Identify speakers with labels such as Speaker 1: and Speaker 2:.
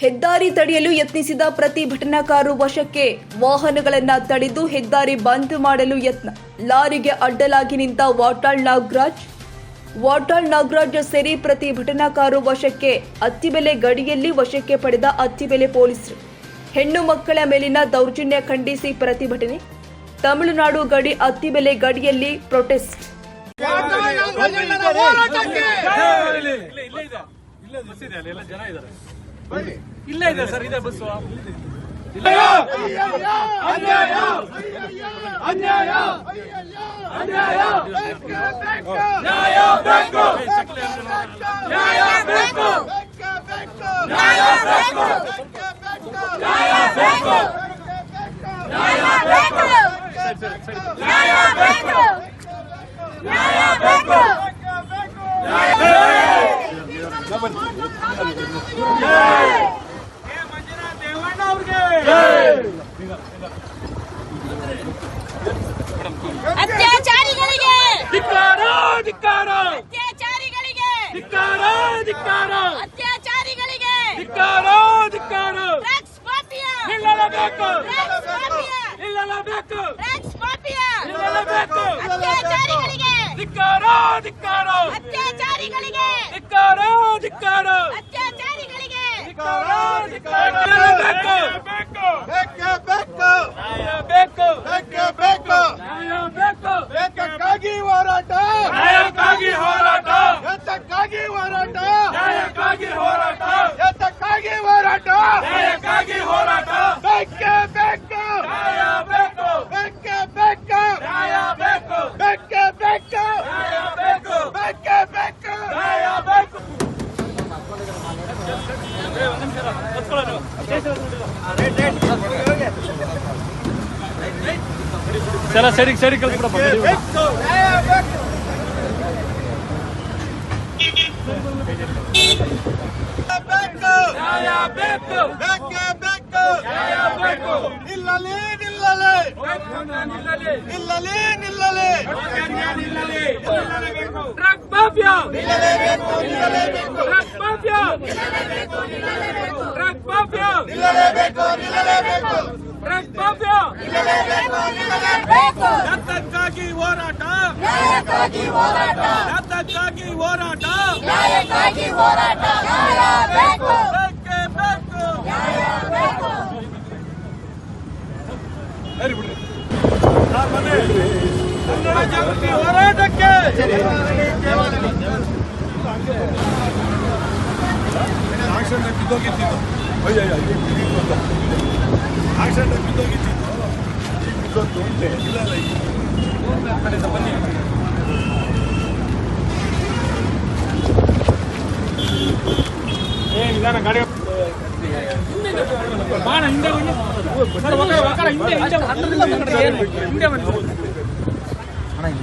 Speaker 1: ಹೆದ್ದಾರಿ ತಡೆಯಲು ಯತ್ನಿಸಿದ ಪ್ರತಿಭಟನಾಕಾರರು ವಶಕ್ಕೆ ವಾಹನಗಳನ್ನು ತಡೆದು ಹೆದ್ದಾರಿ ಬಂದ್ ಮಾಡಲು ಯತ್ನ ಲಾರಿಗೆ ಅಡ್ಡಲಾಗಿ ನಿಂತ ವಾಟಾಳ್ ನಾಗರಾಜ್ ವಾಟಾಳ್ ನಾಗರಾಜ್ ಸೇರಿ ಪ್ರತಿಭಟನಾಕಾರರು ವಶಕ್ಕೆ ಅತ್ತಿಬೆಲೆ ಗಡಿಯಲ್ಲಿ ವಶಕ್ಕೆ ಪಡೆದ ಅತ್ತಿಬೆಲೆ ಪೊಲೀಸರು ಹೆಣ್ಣು ಮಕ್ಕಳ ಮೇಲಿನ ದೌರ್ಜನ್ಯ ಖಂಡಿಸಿ ಪ್ರತಿಭಟನೆ ತಮಿಳುನಾಡು ಗಡಿ ಅತ್ತಿಬೆಲೆ ಗಡಿಯಲ್ಲಿ ಪ್ರೊಟೆಸ್ಟ್
Speaker 2: ಇಲ್ಲೇ ಇದೆ ಸರ್ ಇದೆ ಬಸ್ಸು.
Speaker 3: ಅನ್ಯಾಯ!
Speaker 4: ಅತ್ಯಾಚಾರಿಗಳಿಗೆ
Speaker 2: ಧಿಕ್ಕಾರ ಧಿಕ್ಕಾರ
Speaker 4: ಅತ್ಯಾಚಾರಿಗಳಿಗೆ
Speaker 2: ಧಿಕ್ಕಾರ ಧಿಕ್ಕಾರ
Speaker 4: ಅತ್ಯಾಚಾರಿಗಳಿಗೆ
Speaker 2: ಧಿಕ್ಕಾರ ಧಿಕ್ಕಾರ
Speaker 4: ಡ್ರಗ್ಸ್ ಮಾಫಿಯಾ
Speaker 2: ನಿಲ್ಲಲೇಬೇಕು
Speaker 4: ಡ್ರಗ್ಸ್ ಮಾಫಿಯಾ
Speaker 2: ನಿಲ್ಲಲೇಬೇಕು
Speaker 4: ಡ್ರಗ್ಸ್ ಮಾಫಿಯಾ
Speaker 2: ನಿಲ್ಲಲೇಬೇಕು
Speaker 4: ಅತ್ಯಾಚಾರಿಗಳಿಗೆ
Speaker 2: ಧಿಕ್ಕಾರ ಧಿಕ್ಕಾರ
Speaker 4: ಅತ್ಯಾಚಾರಿಗಳಿಗೆ
Speaker 2: ಧಿಕ್ಕಾರ ಧಿಕ್ಕಾರ
Speaker 4: ಅತ್ಯಾಚಾರಿಗಳಿಗೆ
Speaker 2: ಧಿಕ್ಕಾರ ಧಿಕ್ಕಾರ ನಿಲ್ಲಲೇಬೇಕು
Speaker 3: ಬೇಕೇ ಬೇಕು
Speaker 2: ನ್ಯಾಯ ಬೇಕು
Speaker 3: ಬೇಕೇ ಬೇಕು
Speaker 2: ನ್ಯಾಯ ಬೇಕು
Speaker 3: ಬೇಕಕ್ಕಾಗಿ ಹೋರಾಟ
Speaker 2: ನ್ಯಾಯಕ್ಕಾಗಿ ಹೋರಾಟ
Speaker 3: ಎತ್ತಕ್ಕಾಗಿ ಹೋರಾಟ
Speaker 2: ನ್ಯಾಯಕ್ಕಾಗಿ ಹೋರಾಟ
Speaker 3: ಎತ್ತಕ್ಕಾಗಿ ಹೋರಾಟ
Speaker 2: ನ್ಯಾಯಕ್ಕಾಗಿ ಹೋರಾಟ
Speaker 3: ಬೇಕೇ ಬೇಕು
Speaker 2: ನ್ಯಾಯ ಬೇಕು
Speaker 3: ಬೇಕೇ ಬೇಕು
Speaker 2: ನ್ಯಾಯ ಬೇಕು
Speaker 3: ಬೇಕೇ ಬೇಕು
Speaker 2: ನ್ಯಾಯ ಬೇಕು
Speaker 3: ಬೇಕೇ ಬೇಕು
Speaker 2: ನ್ಯಾಯ ಬೇಕು ಏ, ಒಂದ್ ನಿಮಿಷ ಇರು. ಹತ್ಕೊಳ್ಳೋ ನೀವು. ಸರ ಸರಿ ಸರಿ ಕಲ್ಸ್ಬಿಡಪ್ಪ
Speaker 3: ಬೇಕು ಹೋರಾಟ. ಬೇಕು ಹೋರಾಟ.
Speaker 2: ನ್ಯಾಯ ಬೇಕು.
Speaker 3: ಬೇಕೇ ಬೇಕು.
Speaker 2: ನ್ಯಾಯ ಬೇಕು.
Speaker 3: ನಿಲ್ಲಲಿ ನಿಲ್ಲಲಿ
Speaker 2: drug akşamdan bir
Speaker 3: dog getirdim.
Speaker 2: Ay ay
Speaker 3: ay, bir
Speaker 2: bir dog.
Speaker 4: Akşamdan bir
Speaker 2: dog getirdim.
Speaker 4: Bir dog dog de.
Speaker 2: Güzel ay.
Speaker 4: Bu ben
Speaker 2: para da bana. ஏய் இதான கடை பானை இந்த வந்து சார் உக்கார உக்கார இந்த இந்த இந்த வந்து அண்ணா இது